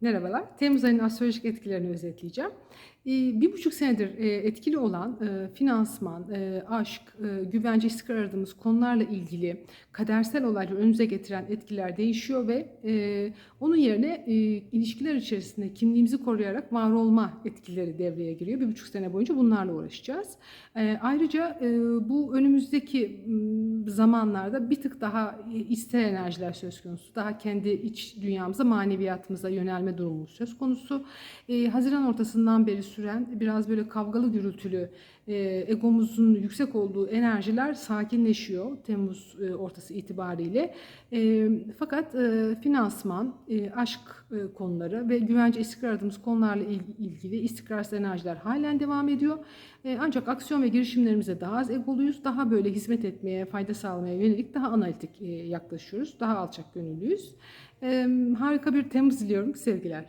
Merhabalar. Temmuz ayının astrolojik etkilerini özetleyeceğim. Ee, Bir buçuk senedir e, etkili olan e, finansman, e, aşk, güvence, istikrar aradığımız konularla ilgili kadersel olayları önümüze getiren etkiler değişiyor ve onun yerine ilişkiler içerisinde kimliğimizi koruyarak var olma etkileri devreye giriyor. Bir buçuk sene boyunca bunlarla uğraşacağız. Ayrıca bu önümüzdeki zamanlarda bir tık daha ister enerjiler söz konusu. Daha kendi iç dünyamıza, maneviyatımıza yönelme durumumuz söz konusu. Haziran ortasından beri süren biraz böyle kavgalı gürültülü e, egomuzun yüksek olduğu enerjiler sakinleşiyor Temmuz e, ortası itibariyle. E, fakat e, finansman, e, aşk e, konuları ve güvence istikrar aradığımız konularla il- ilgili istikrarsız enerjiler halen devam ediyor. E, ancak aksiyon ve girişimlerimize daha az egoluyuz. Daha böyle hizmet etmeye, fayda sağlamaya yönelik daha analitik e, yaklaşıyoruz. Daha alçak gönüllüyüz. E, harika bir Temmuz diliyorum. Sevgiler.